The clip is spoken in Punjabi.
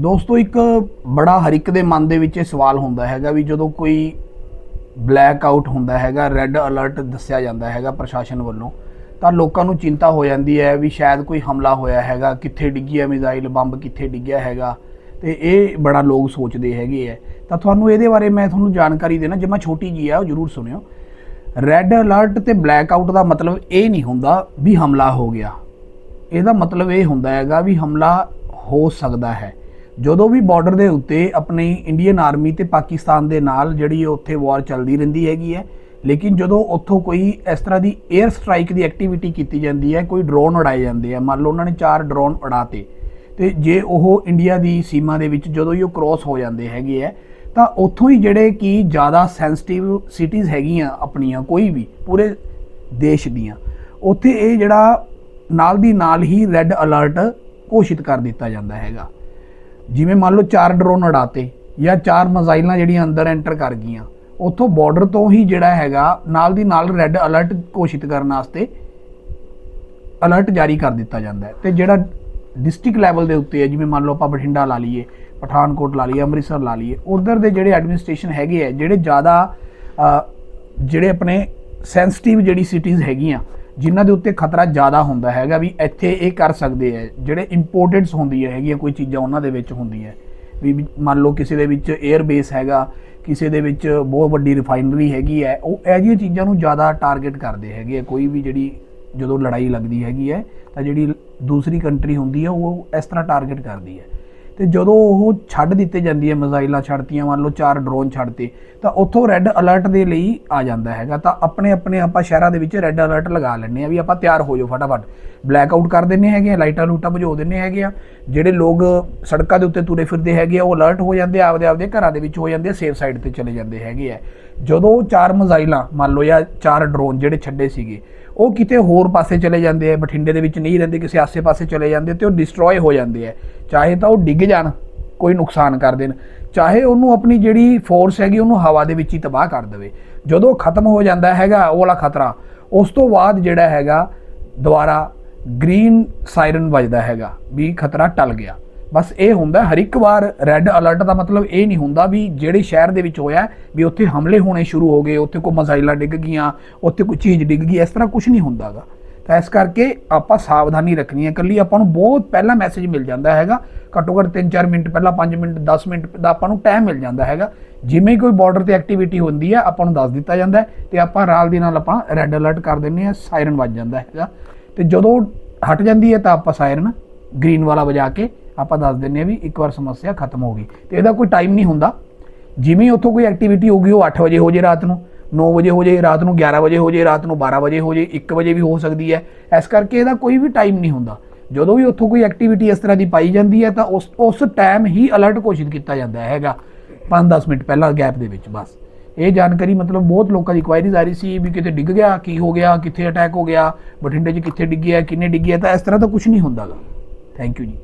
ਦੋਸਤੋ, ਇੱਕ ਬੜਾ ਹਰ ਇੱਕ ਦੇ ਮਨ ਦੇ ਵਿੱਚ ਇਹ ਸਵਾਲ ਹੁੰਦਾ ਹੈਗਾ ਵੀ ਜਦੋਂ ਕੋਈ ਬਲੈਕ ਆਊਟ ਹੁੰਦਾ ਹੈਗਾ ਰੈੱਡ ਅਲਰਟ ਦੱਸਿਆ ਜਾਂਦਾ ਹੈਗਾ ਪ੍ਰਸ਼ਾਸਨ ਵੱਲੋਂ, ਤਾਂ ਲੋਕਾਂ ਨੂੰ ਚਿੰਤਾ ਹੋ ਜਾਂਦੀ ਹੈ ਵੀ ਸ਼ਾਇਦ ਕੋਈ ਹਮਲਾ ਹੋਇਆ ਹੈਗਾ, ਕਿੱਥੇ ਡਿੱਗੀ ਹੈ ਮਿਜ਼ਾਈਲ, ਬੰਬ ਕਿੱਥੇ ਡਿੱਗਿਆ ਹੈਗਾ, ਤੇ ਇਹ ਬੜਾ ਲੋਕ ਸੋਚਦੇ ਹੈਗੇ ਹੈ। ਤਾਂ ਤੁਹਾਨੂੰ ਇਹਦੇ ਬਾਰੇ ਮੈਂ ਤੁਹਾਨੂੰ ਜਾਣਕਾਰੀ ਦੇਣਾ, ਜੇ ਮੈਂ ਛੋਟੀ ਜੀ ਆ, ਉਹ ਜ਼ਰੂਰ ਸੁਣਿਓ। ਰੈੱਡ ਅਲਰਟ ਤੇ ਬਲੈਕ ਆਊਟ ਦਾ ਮਤਲਬ ਇਹ ਨਹੀਂ ਹੁੰਦਾ ਵੀ ਹਮਲਾ ਹੋ ਗਿਆ। ਇਹਦਾ ਮਤਲਬ ਇਹ ਹੁੰਦਾ ਹੈਗਾ ਵੀ ਹਮਲਾ ਹੋ ਸਕਦਾ ਹੈ। ਜਦੋਂ ਵੀ ਬਾਰਡਰ ਦੇ ਉੱਤੇ ਆਪਣੀ ਇੰਡੀਅਨ ਆਰਮੀ ਤੇ ਪਾਕਿਸਤਾਨ ਦੇ ਨਾਲ ਜਿਹੜੀ ਉੱਥੇ ਵਾਰ ਚੱਲਦੀ ਰਹਿੰਦੀ ਹੈਗੀ ਹੈ, ਲੇਕਿਨ ਜਦੋਂ ਉੱਥੋਂ ਕੋਈ ਇਸ ਤਰ੍ਹਾਂ ਦੀ 에ਅਰ ਸਟ੍ਰਾਈਕ ਦੀ ਐਕਟੀਵਿਟੀ ਕੀਤੀ ਜਾਂਦੀ ਹੈ, ਕੋਈ ਡਰੋਨ ਉਡਾਏ ਜਾਂਦੇ ਆ, ਮੰਨ ਲਓ ਉਹਨਾਂ ਨੇ ਚਾਰ ਡਰੋਨ ਉਡਾਤੇ, ਤੇ ਜੇ ਉਹ ਇੰਡੀਆ ਦੀ ਸੀਮਾ ਦੇ ਵਿੱਚ ਜਦੋਂ ਹੀ ਉਹ ਕ੍ਰੋਸ ਹੋ ਜਾਂਦੇ ਹੈਗੇ ਆ, ਤਾਂ ਉੱਥੋਂ ਹੀ ਜਿਹੜੇ ਕਿ ਜ਼ਿਆਦਾ ਸੈਂਸਿਟਿਵ ਸਿਟੀਜ਼ ਹੈਗੀਆਂ ਆਪਣੀਆਂ, ਕੋਈ ਵੀ ਪੂਰੇ ਦੇਸ਼ ਦੀਆਂ, ਉੱਥੇ ਇਹ ਜਿਹੜਾ ਨਾਲ ਦੀ ਨਾਲ ਹੀ ਰੈੱਡ ਅਲਰਟ ਘੋਸ਼ਿਤ ਕਰ ਦਿੱਤਾ ਜਾਂਦਾ ਹੈਗਾ। ਜਿਵੇਂ ਮੰਨ ਲਓ ਚਾਰ ਡਰੋਨ ਉਡਾਤੇ ਜਾਂ ਚਾਰ ਮਜ਼ਾਈਲਾਂ ਜਿਹੜੀਆਂ ਅੰਦਰ ਐਂਟਰ ਕਰ ਗਈਆਂ, ਉੱਥੋਂ ਬਾਰਡਰ ਤੋਂ ਹੀ ਜਿਹੜਾ ਹੈਗਾ ਨਾਲ ਦੀ ਨਾਲ ਰੈੱਡ ਅਲਰਟ ਘੋਸ਼ਿਤ ਕਰਨ ਵਾਸਤੇ ਅਲਰਟ ਜਾਰੀ ਕਰ ਦਿੱਤਾ ਜਾਂਦਾ ਹੈ। ਤੇ ਜਿਹੜਾ ਡਿਸਟ੍ਰਿਕਟ ਲੈਵਲ ਦੇ ਉੱਤੇ ਹੈ, ਜਿਵੇਂ ਮੰਨ ਲਓ ਆਪਾਂ ਬਠਿੰਡਾ ਲਾ ਲਈਏ, ਪਠਾਨਕੋਟ ਲਾ ਲਈਏ, ਅੰਮ੍ਰਿਤਸਰ ਲਾ ਲਈਏ, ਉਧਰ ਦੇ ਜਿਹੜੇ ਐਡਮਿਨਿਸਟ੍ਰੇਸ਼ਨ ਹੈਗੇ ਆ ਜਿਹੜੇ ਜ਼ਿਆਦਾ ਜਿਹੜੇ ਆਪਣੇ ਸੈਂਸਿਟਿਵ ਜਿਹੜੀ ਸਿਟੀਜ਼ ਹੈਗੀਆਂ ਜਿਨ੍ਹਾਂ ਦੇ ਉੱਤੇ ਖਤਰਾ ਜ਼ਿਆਦਾ ਹੁੰਦਾ ਹੈਗਾ ਵੀ ਇੱਥੇ ਇਹ ਕਰ ਸਕਦੇ ਆ, ਜਿਹੜੇ ਇੰਪੋਰਟੈਂਟਸ ਹੁੰਦੀਆਂ ਹੈਗੀਆਂ, ਕੋਈ ਚੀਜ਼ਾਂ ਉਹਨਾਂ ਦੇ ਵਿੱਚ ਹੁੰਦੀਆਂ। ਵੀ ਵੀ ਮੰਨ ਲਓ ਕਿਸੇ ਦੇ ਵਿੱਚ 에ਅਰ ਬੇਸ ਹੈਗਾ, ਕਿਸੇ ਦੇ ਵਿੱਚ ਬਹੁਤ ਵੱਡੀ ਰਿਫਾਈਨਰੀ ਹੈਗੀ ਹੈ, ਉਹ ਇਹ ਜਿਹੀਆਂ ਚੀਜ਼ਾਂ ਨੂੰ ਜ਼ਿਆਦਾ ਟਾਰਗੇਟ ਕਰਦੇ ਹੈਗੇ ਆ। ਕੋਈ ਵੀ ਜਿਹੜੀ ਜਦੋਂ ਲੜਾਈ ਲੱਗਦੀ ਹੈਗੀ ਹੈ, ਤਾਂ ਜਿਹੜੀ ਦੂਸਰੀ ਕੰਟਰੀ ਹੁੰਦੀ ਹੈ, ਉਹ ਇਸ ਤਰ੍ਹਾਂ ਟਾਰਗੇਟ ਕਰਦੀ ਹੈ। ਤੇ ਜਦੋਂ ਉਹ ਛੱਡ ਦਿੱਤੇ ਜਾਂਦੀ ਹੈ ਮਿਜ਼ਾਈਲਾਂ ਛੱਡਤੀਆਂ, ਮੰਨ ਲਓ ਚਾਰ ਡਰੋਨ ਛੱਡਤੇ, ਤਾਂ ਉੱਥੋਂ ਰੈੱਡ ਅਲਰਟ ਦੇ ਲਈ ਆ ਜਾਂਦਾ ਹੈਗਾ। ਤਾਂ ਆਪਣੇ ਆਪਣੇ ਆਪਾਂ ਸ਼ਹਿਰਾਂ ਦੇ ਵਿੱਚ ਰੈੱਡ ਅਲਰਟ ਲਗਾ ਲੈਂਦੇ ਆ ਵੀ ਆਪਾਂ ਤਿਆਰ ਹੋ ਜਾਓ ਫਟਾਫਟ। ਬਲੈਕ ਆਊਟ ਕਰ ਦਿੰਨੇ ਹੈਗੇ ਆ, ਲਾਈਟਾਂ ਲੂਟਾਂ ਬੁਝੋ ਦਿੰਨੇ ਹੈਗੇ ਆ। ਜਿਹੜੇ ਲੋਕ ਸੜਕਾਂ ਦੇ ਉੱਤੇ ਤੁਰੇ ਫਿਰਦੇ ਹੈਗੇ ਆ, ਉਹ ਅਲਰਟ ਹੋ ਜਾਂਦੇ ਆ, ਆਪਦੇ ਆਪਦੇ ਘਰਾਂ ਦੇ ਵਿੱਚ ਹੋ ਜਾਂਦੇ ਆ ਸੇਫ ਸਾਈਡ ਤੇ ਚਲੇ ਜਾਂਦੇ ਹੈਗੇ ਆ। ਜਦੋਂ ਚਾਰ ਮਿਜ਼ਾਈਲਾਂ, ਮੰਨ ਲਓ ਜਾਂ ਚਾਰ ਡਰੋਨ ਜਿਹੜੇ ਛੱਡੇ ਸੀਗੇ ਉਹ ਕਿਤੇ ਹੋਰ ਪਾਸੇ ਚਲੇ ਜਾਂਦੇ ਆ, ਬਠਿੰਡੇ ਦੇ ਵਿੱਚ ਨਹੀਂ ਰਹਿੰਦੇ, ਕਿਸੇ ਆਸੇ-ਪਾਸੇ ਚਲੇ ਜਾਂਦੇ ਤੇ ਉਹ ਡਿਸਟਰੋਏ ਹੋ ਜਾਂਦੇ ਆ। ਚਾਹੇ ਤਾਂ ਉਹ ਡਿੱਗ ਜਾਣ, ਕੋਈ ਨੁਕਸਾਨ ਕਰ ਦੇਣ, ਚਾਹੇ ਉਹਨੂੰ ਆਪਣੀ ਜਿਹੜੀ ਫੋਰਸ ਹੈਗੀ ਉਹਨੂੰ ਹਵਾ ਦੇ ਵਿੱਚ ਹੀ ਤਬਾਹ ਕਰ ਦੇਵੇ। ਜਦੋਂ ਖਤਮ ਹੋ ਜਾਂਦਾ ਹੈਗਾ ਉਹ ਵਾਲਾ ਖਤਰਾ, ਉਸ ਤੋਂ ਬਾਅਦ ਜਿਹੜਾ ਹੈਗਾ ਦੁਬਾਰਾ ਗ੍ਰੀਨ ਸਾਇਰਨ ਵੱਜਦਾ ਹੈਗਾ, ਵੀ ਖਤਰਾ ਟਲ ਗਿਆ। ਬਸ ਇਹ ਹੁੰਦਾ, ਹਰ ਇੱਕ ਵਾਰ ਰੈੱਡ ਅਲਰਟ ਦਾ ਮਤਲਬ ਇਹ ਨਹੀਂ ਹੁੰਦਾ ਵੀ ਜਿਹੜੇ ਸ਼ਹਿਰ ਦੇ ਵਿੱਚ ਹੋਇਆ, ਵੀ ਉੱਥੇ ਹਮਲੇ ਹੋਣੇ ਸ਼ੁਰੂ ਹੋ ਗਏ, ਉੱਥੇ ਕੋਈ ਮਜ਼ਾਈਲਾਂ ਡਿੱਗ ਗਈਆਂ, ਉੱਥੇ ਕੋਈ ਚੀਜ਼ ਡਿੱਗ ਗਈ, ਇਸ ਤਰ੍ਹਾਂ ਕੁਝ ਨਹੀਂ ਹੁੰਦਾਗਾ ਤਾਂ ਇਸ ਕਰਕੇ ਆਪਾਂ ਸਾਵਧਾਨੀ ਰੱਖਣੀ ਹੈ ਇਕੱਲੀ, ਆਪਾਂ ਨੂੰ ਬਹੁਤ ਪਹਿਲਾਂ ਮੈਸੇਜ ਮਿਲ ਜਾਂਦਾ ਹੈਗਾ, ਘੱਟੋ ਘੱਟ 3-4 ਮਿੰਟ ਪਹਿਲਾਂ 5 ਮਿੰਟ 10 ਮਿੰਟ ਦਾ ਆਪਾਂ ਨੂੰ ਟਾਈਮ ਮਿਲ ਜਾਂਦਾ ਹੈਗਾ। ਜਿਵੇਂ ਕੋਈ ਬਾਰਡਰ ਤੇ ਐਕਟੀਵਿਟੀ ਹੁੰਦੀ ਹੈ, ਆਪਾਂ ਨੂੰ ਦੱਸ ਦਿੱਤਾ ਜਾਂਦਾ ਹੈ ਤੇ ਆਪਾਂ ਰਾਲ ਦੀ ਨਾਲ ਆਪਾਂ ਰੈੱਡ ਅਲਰਟ ਕਰ ਦਿੰਨੇ ਆ ਸਾਇਰਨ ਵੱਜ ਜਾਂਦਾ ਹੈਗਾ। ਤੇ ਜਦੋਂ ਹਟ ਜਾਂਦੀ ਹੈ ਤਾਂ ਆਪਾਂ ਸਾਇਰਨ ਗ੍ਰੀਨ ਵਾਲਾ ਵਜਾ ਕੇ ਆਪਾਂ ਦੱਸ ਦਿੰਨੇ ਆ ਵੀ ਇੱਕ ਵਾਰ ਸਮੱਸਿਆ ਖਤਮ ਹੋ ਗਈ। ਤੇ ਇਹਦਾ ਕੋਈ ਟਾਈਮ ਨਹੀਂ ਹੁੰਦਾ। ਜਿਵੇਂ ਉੱਥੋਂ ਕੋਈ ਐਕਟੀਵਿਟੀ ਹੋਊਗੀ ਉਹ 8 ਵਜੇ ਹੋ ਜੇ ਰਾਤ ਨੂੰ 9 ਵਜੇ ਹੋ ਜੇ, ਰਾਤ ਨੂੰ 11 ਵਜੇ ਹੋ ਜੇ, ਰਾਤ ਨੂੰ 12 ਵਜੇ ਹੋ ਜੇ 1 ਵਜੇ ਵੀ ਹੋ ਸਕਦੀ ਹੈ। ਇਸ ਕਰਕੇ ਇਹਦਾ ਕੋਈ ਵੀ ਟਾਈਮ ਨਹੀਂ ਹੁੰਦਾ। ਜਦੋਂ ਵੀ ਉੱਥੋਂ ਕੋਈ ਐਕਟੀਵਿਟੀ ਇਸ ਤਰ੍ਹਾਂ ਦੀ ਪਾਈ ਜਾਂਦੀ ਹੈ, ਤਾਂ ਉਸ ਉਸ ਟਾਈਮ ਹੀ ਅਲਰਟ ਘੋਸ਼ਿਤ ਕੀਤਾ ਜਾਂਦਾ ਹੈਗਾ। 5-10 ਮਿੰਟ ਪਹਿਲਾਂ ਗੈਪ ਦੇ ਵਿੱਚ, ਬਸ। ਇਹ ਜਾਣਕਾਰੀ ਮਤਲਬ ਬਹੁਤ ਲੋਕਾਂ ਦੀ ਕੁਆਇਰੀਜ਼ ਆ ਰਹੀ ਸੀ ਵੀ ਕਿਤੇ ਡਿੱਗ ਗਿਆ, ਕੀ ਹੋ ਗਿਆ, ਕਿੱਥੇ ਅਟੈਕ ਹੋ ਗਿਆ, ਬਠਿੰਡੇ 'ਚ ਕਿੱਥੇ ਡਿੱਗਿਆ ਕਿੰਨੇ ਡਿੱਗਿਆ ਤਾਂ ਇਸ ਤਰ੍ਹਾਂ ਤਾਂ ਕੁਝ ਨਹੀਂ ਹੁੰਦਾਗਾ। ਥੈਂਕ ਯੂ ਜੀ।